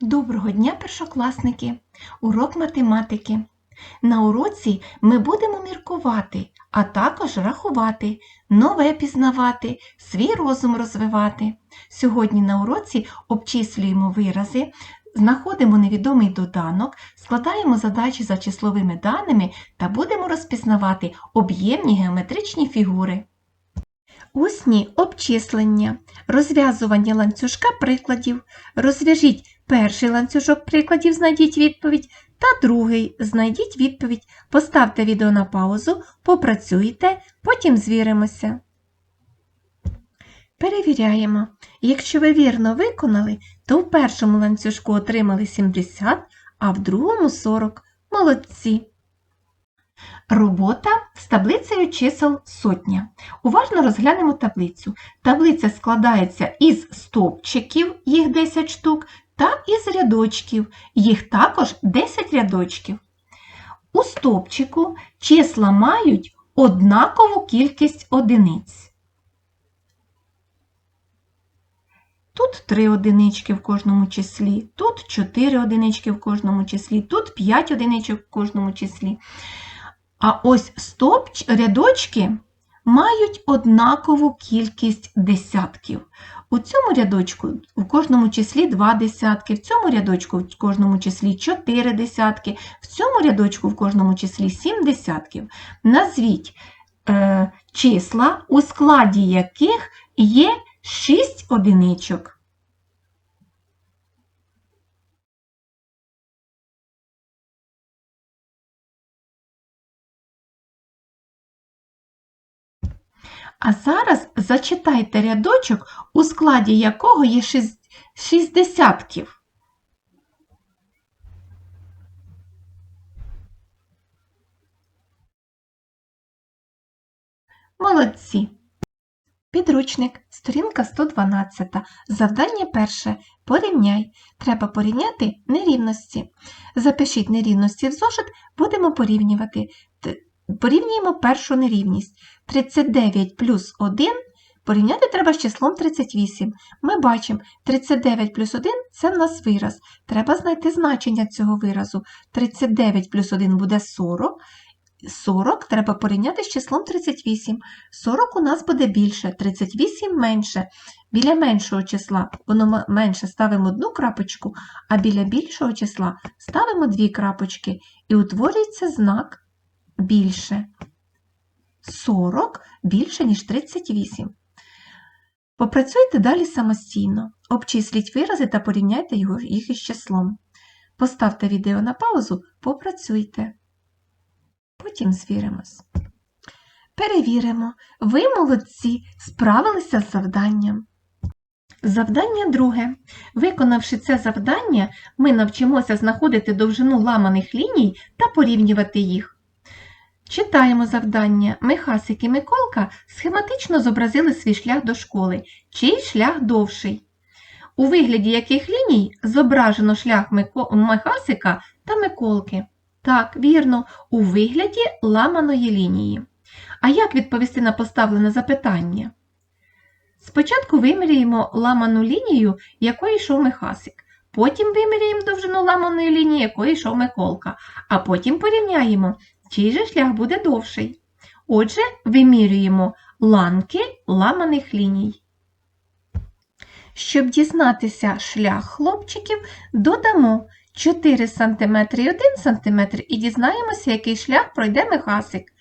Доброго дня, першокласники! Урок математики. На уроці ми будемо міркувати, а також рахувати, нове пізнавати, свій розум розвивати. Сьогодні на уроці обчислюємо вирази, знаходимо невідомий доданок, складаємо задачі за числовими даними та будемо розпізнавати об'ємні геометричні фігури. Усні обчислення, розв'язування ланцюжка прикладів. Розв'яжіть перший ланцюжок прикладів, знайдіть відповідь, та другий знайдіть відповідь. Поставте відео на паузу, попрацюйте, потім звіримося. Перевіряємо. Якщо ви вірно виконали, то в першому ланцюжку отримали 70, а в другому 40. Молодці! Робота з таблицею чисел сотня. Уважно розглянемо таблицю. Таблиця складається із стовпчиків, їх 10 штук, та із рядочків, їх також 10 рядочків. У стовпчику числа мають однакову кількість одиниць. Тут 3 одинички в кожному числі, тут 4 одинички в кожному числі, тут 5 одиничок в кожному числі. А ось стопч, рядочки мають однакову кількість десятків. У цьому рядочку в кожному числі 2 десятки, в цьому рядочку в кожному числі 4 десятки, в цьому рядочку в кожному числі 7 десятків. Назвіть е, числа, у складі яких є 6 одиничок. А зараз зачитайте рядочок, у складі якого є шість, десятків. Молодці. Підручник, сторінка 112. Завдання перше. Порівняй. Треба порівняти нерівності. Запишіть нерівності в зошит, будемо порівнювати. Порівнюємо першу нерівність. 39 плюс 1 порівняти треба з числом 38. Ми бачимо, 39 плюс 1 – це в нас вираз. Треба знайти значення цього виразу. 39 плюс 1 буде 40. 40 треба порівняти з числом 38. 40 у нас буде більше, 38 менше. Біля меншого числа воно менше ставимо одну крапочку, а біля більшого числа ставимо дві крапочки і утворюється знак більше. 40 більше, ніж 38. Попрацюйте далі самостійно. Обчисліть вирази та порівняйте їх із числом. Поставте відео на паузу, попрацюйте. Потім звіримось. Перевіримо. Ви, молодці, справилися з завданням. Завдання друге. Виконавши це завдання, ми навчимося знаходити довжину ламаних ліній та порівнювати їх. Читаємо завдання. Михасик і Миколка схематично зобразили свій шлях до школи. Чий шлях довший? У вигляді яких ліній зображено шлях Михасика та Миколки? Так, вірно, у вигляді ламаної лінії. А як відповісти на поставлене запитання? Спочатку виміряємо ламану лінію, якою йшов Михасик. Потім виміряємо довжину ламаної лінії, якою йшов Миколка, а потім порівняємо, чий же шлях буде довший. Отже, вимірюємо ланки ламаних ліній. Щоб дізнатися шлях хлопчиків, додамо 4 см і 1 см і дізнаємося, який шлях пройде Михасик.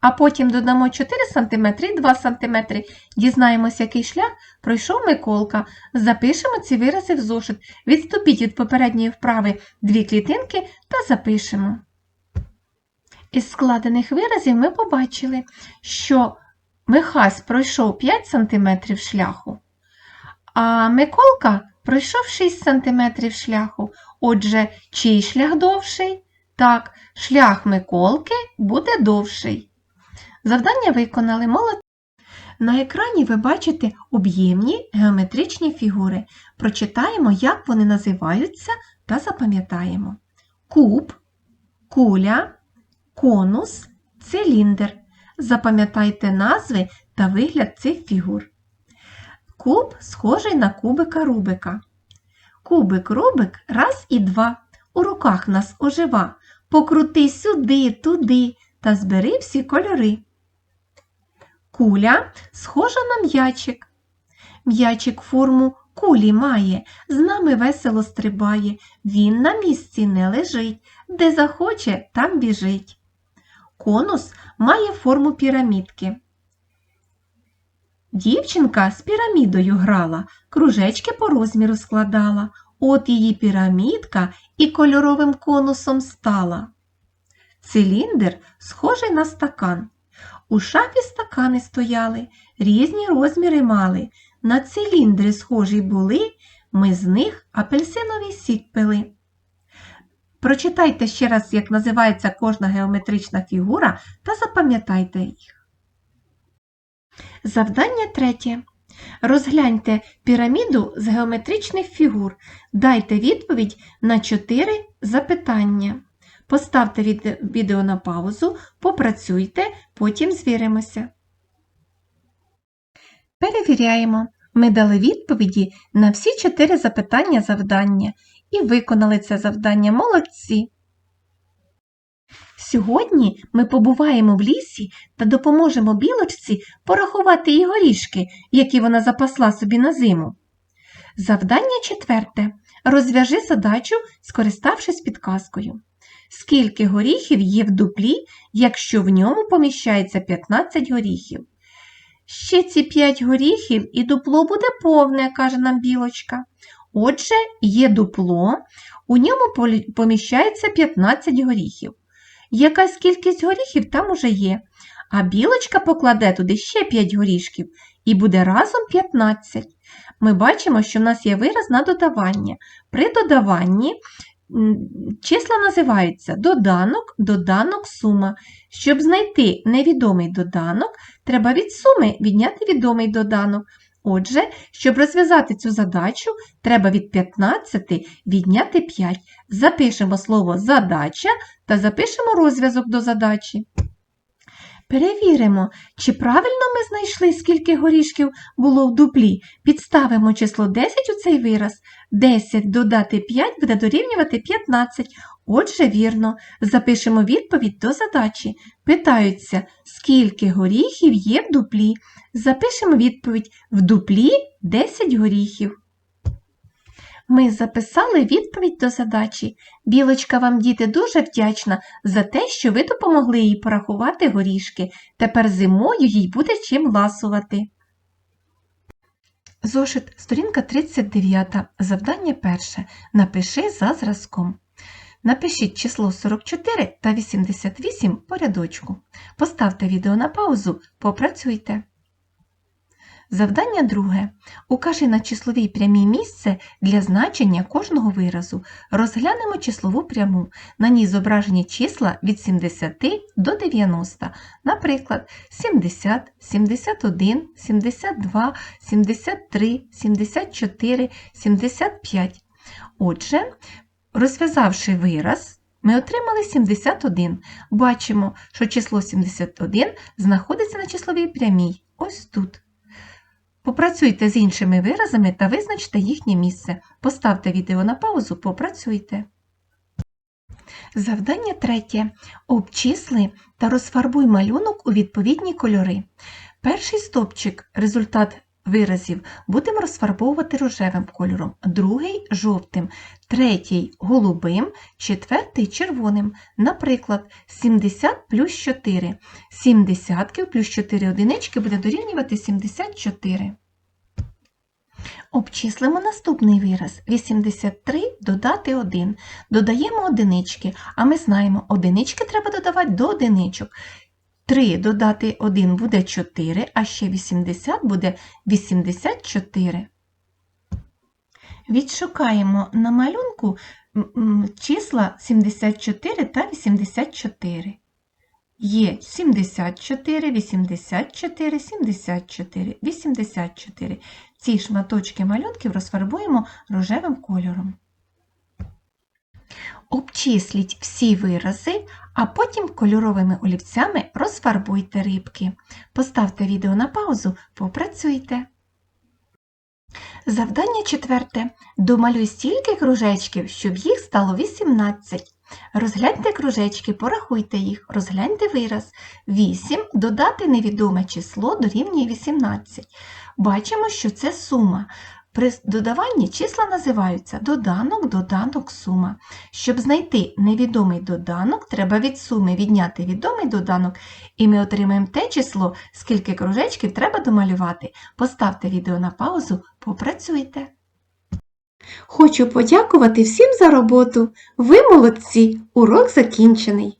А потім додамо 4 см і 2 см, дізнаємося, який шлях пройшов Миколка. Запишемо ці вирази в зошит. Відступіть від попередньої вправи дві клітинки та запишемо. Із складених виразів ми побачили, що Михась пройшов 5 см шляху, а Миколка пройшов 6 см шляху. Отже, чий шлях довший? Так, шлях Миколки буде довший. Завдання виконали молодці. На екрані ви бачите об'ємні геометричні фігури. Прочитаємо, як вони називаються та запам'ятаємо. Куб, куля, конус, циліндр. Запам'ятайте назви та вигляд цих фігур. Куб схожий на кубика Рубика. Кубик, рубик, раз і два. У руках нас ожива. Покрути сюди, туди та збери всі кольори. Куля схожа на м'ячик. М'ячик форму кулі має, з нами весело стрибає. Він на місці не лежить, де захоче, там біжить. Конус має форму пірамідки. Дівчинка з пірамідою грала, кружечки по розміру складала. От її пірамідка і кольоровим конусом стала. Циліндр схожий на стакан. У шафі стакани стояли, різні розміри мали. На циліндри схожі були, ми з них апельсиновий сік пили. Прочитайте ще раз, як називається кожна геометрична фігура, та запам'ятайте їх. Завдання третє. Розгляньте піраміду з геометричних фігур. Дайте відповідь на чотири запитання. Поставте відео на паузу, попрацюйте, потім звіримося. Перевіряємо. Ми дали відповіді на всі чотири запитання завдання і виконали це завдання молодці. Сьогодні ми побуваємо в лісі та допоможемо білочці порахувати її горішки, які вона запасла собі на зиму. Завдання четверте. Розв'яжи задачу, скориставшись підказкою. Скільки горіхів є в дуплі, якщо в ньому поміщається 15 горіхів? Ще ці 5 горіхів і дупло буде повне, каже нам білочка. Отже, є дупло, у ньому поміщається 15 горіхів. Якась кількість горіхів там уже є, а білочка покладе туди ще 5 горішків і буде разом 15. Ми бачимо, що в нас є вираз на додавання. При додаванні числа називаються доданок, доданок, сума. Щоб знайти невідомий доданок, треба від суми відняти відомий доданок. Отже, щоб розв'язати цю задачу, треба від 15 відняти 5. Запишемо слово задача та запишемо розв'язок до задачі. Перевіримо, чи правильно ми знайшли, скільки горішків було в дуплі. Підставимо число 10 у цей вираз. 10 додати 5 буде дорівнювати 15. Отже, вірно. Запишемо відповідь до задачі. Питаються, скільки горіхів є в дуплі. Запишемо відповідь в дуплі 10 горіхів. Ми записали відповідь до задачі. Білочка вам, діти, дуже вдячна за те, що ви допомогли їй порахувати горішки. Тепер зимою їй буде чим ласувати. Зошит, сторінка 39. Завдання перше. Напиши за зразком. Напишіть число 44 та 88 по рядочку. Поставте відео на паузу, попрацюйте. Завдання друге. Укажи на числовій прямій місце для значення кожного виразу. Розглянемо числову пряму. На ній зображені числа від 70 до 90. Наприклад, 70, 71, 72, 73, 74, 75. Отже, розв'язавши вираз, ми отримали 71. Бачимо, що число 71 знаходиться на числовій прямій. Ось тут. Попрацюйте з іншими виразами та визначте їхнє місце. Поставте відео на паузу, попрацюйте. Завдання третє. Обчисли та розфарбуй малюнок у відповідні кольори. Перший стопчик результат виразів будемо розфарбовувати рожевим кольором, другий жовтим, третій голубим, четвертий червоним. Наприклад, 70 плюс 4. 7 десятків плюс 4 одинички буде дорівнювати 74. Обчислимо наступний вираз. 83 додати 1. Додаємо одинички, а ми знаємо, одинички треба додавати до одиничок. 3 додати 1 буде 4, а ще 80 буде 84. Відшукаємо на малюнку числа 74 та 84. Є 74, 84, 74, 84. Ці шматочки малюнків розфарбуємо рожевим кольором. Обчисліть всі вирази, а потім кольоровими олівцями розфарбуйте рибки. Поставте відео на паузу, попрацюйте. Завдання четверте. Домалюй стільки кружечків, щоб їх стало 18. Розгляньте кружечки, порахуйте їх, розгляньте вираз. 8 додати невідоме число дорівнює 18. Бачимо, що це сума. При додаванні числа називаються доданок, доданок, сума. Щоб знайти невідомий доданок, треба від суми відняти відомий доданок, і ми отримаємо те число, скільки кружечків треба домалювати. Поставте відео на паузу, попрацюйте. Хочу подякувати всім за роботу. Ви молодці! Урок закінчений.